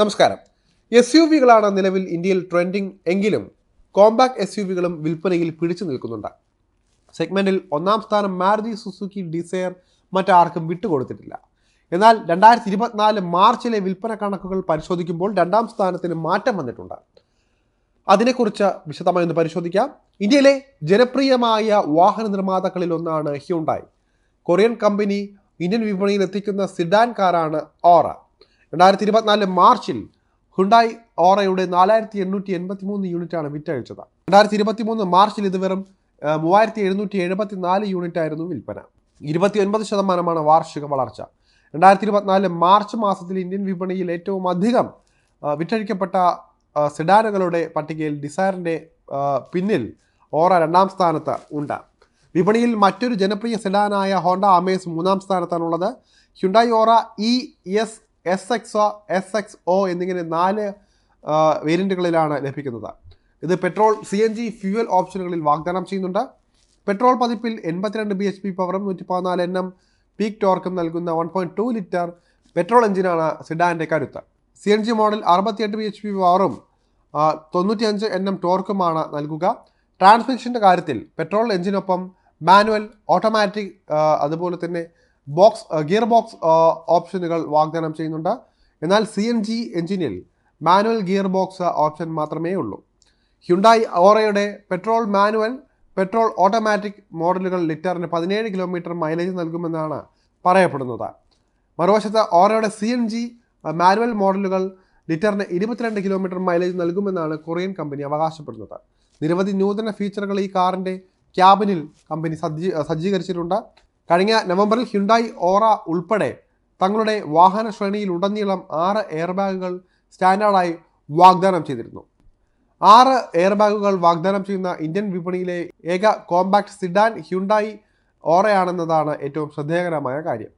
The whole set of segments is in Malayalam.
നമസ്കാരം. എസ് യു വികളാണ് നിലവിൽ ഇന്ത്യയിൽ ട്രെൻഡിങ് എങ്കിലും കോമ്പാക്ട് എസ് യു വികളും വിൽപ്പനയിൽ പിടിച്ചു നിൽക്കുന്നുണ്ട്. സെഗ്മെന്റിൽ ഒന്നാം സ്ഥാനം മാരുതി സുസുക്കി ഡിസയർ മറ്റാർക്കും വിട്ടുകൊടുത്തിട്ടില്ല. എന്നാൽ രണ്ടായിരത്തി ഇരുപത്തിനാല് മാർച്ചിലെ വിൽപ്പന കണക്കുകൾ പരിശോധിക്കുമ്പോൾ രണ്ടാം സ്ഥാനത്തിന് മാറ്റം വന്നിട്ടുണ്ട്. അതിനെക്കുറിച്ച് വിശദമായി ഒന്ന് പരിശോധിക്കാം. ഇന്ത്യയിലെ ജനപ്രിയമായ വാഹന നിർമ്മാതാക്കളിൽ ഒന്നാണ് ഹ്യുണ്ടായി കൊറിയൻ കമ്പനി ഇന്ത്യൻ വിപണിയിൽ എത്തിക്കുന്ന സിഡാൻ കാറാണ് ഓറ രണ്ടായിരത്തി ഇരുപത്തിനാല് മാർച്ചിൽ ഹുണ്ടായി ഓറയുടെ നാലായിരത്തി എണ്ണൂറ്റി എൺപത്തി മൂന്ന് യൂണിറ്റാണ് വിറ്റഴിച്ചത്. രണ്ടായിരത്തി ഇരുപത്തി മൂന്ന് മാർച്ചിൽ ഇത് വെറും മൂവായിരത്തി എഴുന്നൂറ്റി എഴുപത്തി നാല് യൂണിറ്റ് ആയിരുന്നു വിൽപ്പന. ഇരുപത്തി ഒൻപത് ശതമാനമാണ് വാർഷിക വളർച്ച. രണ്ടായിരത്തി ഇരുപത്തിനാല് മാർച്ച് മാസത്തിൽ ഇന്ത്യൻ വിപണിയിൽ ഏറ്റവും അധികം വിറ്റഴിക്കപ്പെട്ട സിഡാനുകളുടെ പട്ടികയിൽ ഡിസയറിന്റെ പിന്നിൽ ഓറ രണ്ടാം സ്ഥാനത്ത് ഉണ്ട്. വിപണിയിൽ മറ്റൊരു ജനപ്രിയ സെഡാനായ ഹോണ്ട അമേസ് മൂന്നാം സ്ഥാനത്താണുള്ളത്. Hyundai Aura E S S X S X O എന്നിങ്ങനെ നാല് വേരിയന്റുകളിലാണ് ലഭിക്കുന്നത്. ഇത് petrol C N G fuel ഓപ്ഷനുകളിൽ വാഗ്ദാനം ചെയ്യുന്നുണ്ട്. പെട്രോൾ പതിപ്പിൽ എൺപത്തിരണ്ട് ബി എച്ച് പി പവറും നൂറ്റി പതിനാല് എൻ എം പീക്ക് ടോർക്കും നൽകുന്ന one point two litre petrol എഞ്ചിനാണ് സിഡാന്റെ കരുത്ത്. സി എൻ ജി മോഡൽ അറുപത്തിയെട്ട് ബി എച്ച് പി പവറും തൊണ്ണൂറ്റിയഞ്ച് എം ടോർക്കുമാണ് നൽകുക. ട്രാൻസ്മിഷന്റെ കാര്യത്തിൽ പെട്രോൾ എഞ്ചിനൊപ്പം മാനുവൽ ഓട്ടോമാറ്റിക് അതുപോലെ തന്നെ ബോക്സ് ഗിയർ ബോക്സ് ഓപ്ഷനുകൾ വാഗ്ദാനം ചെയ്യുന്നുണ്ട്. എന്നാൽ സി എൻ ജി എഞ്ചിനിൽ മാനുവൽ ഗിയർ ബോക്സ് ഓപ്ഷൻ മാത്രമേ ഉള്ളൂ. ഹ്യുണ്ടായി ഓറയുടെ പെട്രോൾ മാനുവൽ പെട്രോൾ ഓട്ടോമാറ്റിക് മോഡലുകൾ ലിറ്ററിന് പതിനേഴ് കിലോമീറ്റർ മൈലേജ് നൽകുമെന്നാണ് പറയപ്പെടുന്നത്. മറുവശത്ത് ഓറയുടെ സി എൻ ജി മാനുവൽ മോഡലുകൾ ലിറ്ററിന് ഇരുപത്തിരണ്ട് കിലോമീറ്റർ മൈലേജ് നൽകുമെന്നാണ് കൊറിയൻ കമ്പനി അവകാശപ്പെടുന്നത്. നിരവധി നൂതന ഫീച്ചറുകൾ ഈ കാറിന്റെ ക്യാബിനിൽ കമ്പനി സജ്ജീ സജ്ജീകരിച്ചിട്ടുണ്ട്. കഴിഞ്ഞ നവംബറിൽ ഹ്യുണ്ടായി ഓറ ഉൾപ്പെടെ തങ്ങളുടെ വാഹന ശ്രേണിയിൽ ഉടനീളം ആറ് എയർ ബാഗുകൾ സ്റ്റാൻഡേർഡായി വാഗ്ദാനം ചെയ്തിരുന്നു. ആറ് എയർ ബാഗുകൾ വാഗ്ദാനം ചെയ്യുന്ന ഇന്ത്യൻ വിപണിയിലെ ഏക കോമ്പാക്ട് സിഡാൻ ഹ്യുണ്ടായി ഓറയാണെന്നതാണ് ഏറ്റവും ശ്രദ്ധേയകരമായ കാര്യം.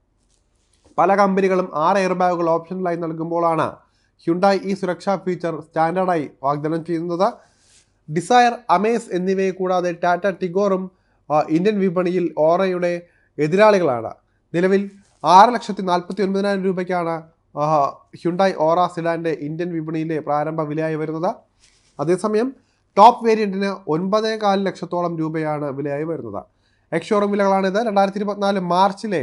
പല കമ്പനികളും ആറ് എയർ ബാഗുകൾ ഓപ്ഷനിലായി നൽകുമ്പോഴാണ് ഹ്യുണ്ടായി ഈ സുരക്ഷാ ഫീച്ചർ സ്റ്റാൻഡേർഡായി വാഗ്ദാനം ചെയ്യുന്നത്. ഡിസയർ അമേസ് എന്നിവയെ കൂടാതെ ടാറ്റ ടിഗോറും ഇന്ത്യൻ വിപണിയിൽ ഓറയുടെ എതിരാളികളാണ്. നിലവിൽ ആറ് ലക്ഷത്തി നാൽപ്പത്തി ഒൻപതിനായിരം രൂപയ്ക്കാണ് ഹ്യുണ്ടായി ഓറ സിഡാന്റെ ഇന്ത്യൻ വിപണിയിലെ പ്രാരംഭ വിലയായി വരുന്നത്. അതേസമയം ടോപ്പ് വേരിയന്റിന് ഒൻപതേ കാൽ ലക്ഷത്തോളം രൂപയാണ് വിലയായി വരുന്നത്. എക്സോറും വിലകളാണിത്. രണ്ടായിരത്തി ഇരുപത്തിനാല് മാർച്ചിലെ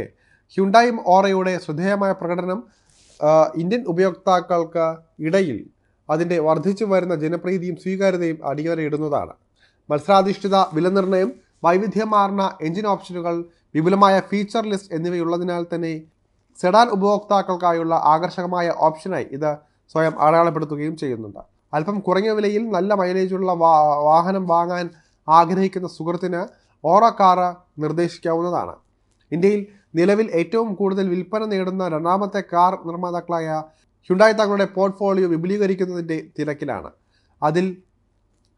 ഹ്യുണ്ടായും ഓറയുടെ ശ്രദ്ധേയമായ പ്രകടനം ഇന്ത്യൻ ഉപയോക്താക്കൾക്ക് ഇടയിൽ അതിന്റെ വർദ്ധിച്ചു വരുന്ന ജനപ്രീതിയും സ്വീകാര്യതയും അടിയറയിടുന്നതാണ് മത്സരാധിഷ്ഠിത വിലനിർണയം വൈവിധ്യമാർന്ന എഞ്ചിൻ ഓപ്ഷനുകൾ വിപുലമായ ഫീച്ചർ ലിസ്റ്റ് എന്നിവയുള്ളതിനാൽ തന്നെ സെഡാൻ ഉപഭോക്താക്കൾക്കായുള്ള ആകർഷകമായ ഓപ്ഷനായി ഇത് സ്വയം അടയാളപ്പെടുത്തുകയും ചെയ്യുന്നുണ്ട്. അല്പം കുറഞ്ഞ വിലയിൽ നല്ല മൈലേജുള്ള വാ വാഹനം വാങ്ങാൻ ആഗ്രഹിക്കുന്ന സുഹൃത്തിന് ഓറ കാറ് നിർദ്ദേശിക്കാവുന്നതാണ്. ഇന്ത്യയിൽ നിലവിൽ ഏറ്റവും കൂടുതൽ വിൽപ്പന നേടുന്ന രണ്ടാമത്തെ കാർ നിർമ്മാതാക്കളായ ഹ്യുണ്ടായി തങ്ങളുടെ പോർട്ട്ഫോളിയോ വിപുലീകരിക്കുന്നതിന്റെ തിരക്കിലാണ്. അതിൽ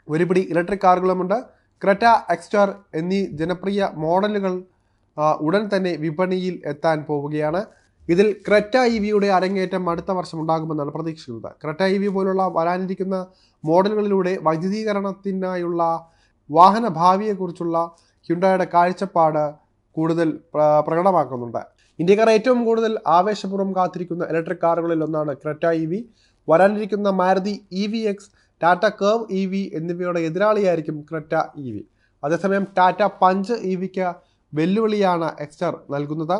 ഒരുപിടി ഇലക്ട്രിക് കാറുകളുമുണ്ട്. ക്രെറ്റ എക്സ്റ്റാർ എന്നീ ജനപ്രിയ മോഡലുകൾ ഉടൻ തന്നെ വിപണിയിൽ എത്താൻ പോവുകയാണ്. ഇതിൽ ക്രെറ്റ ഇ വിയുടെ അരങ്ങേറ്റം അടുത്ത വർഷം ഉണ്ടാകുമെന്നാണ് പ്രതീക്ഷിക്കുന്നത്. ക്രെറ്റ ഇ വി പോലുള്ള വരാനിരിക്കുന്ന മോഡലുകളിലൂടെ വൈദ്യുതീകരണത്തിനായുള്ള വാഹന ഭാവിയെക്കുറിച്ചുള്ള ഹ്യുണ്ടായുടെ കാഴ്ചപ്പാട് കൂടുതൽ പ്രകടമാക്കുന്നുണ്ട്. ഇന്ത്യക്കാർ ഏറ്റവും കൂടുതൽ ആവേശപൂർവം കാത്തിരിക്കുന്ന ഇലക്ട്രിക് കാറുകളിൽ ഒന്നാണ് ക്രെറ്റ ഇ വി. വരാനിരിക്കുന്ന Maruti E V X Tata Curvv E V എന്നിവയുടെ എതിരാളിയായിരിക്കും ക്രെറ്റ ഇ വി. അതേസമയം ടാറ്റ പഞ്ച് ഇ വിക്ക് വെല്ലുവിളിയാണ് എക്സ്റ്റർ നൽകുന്നത്.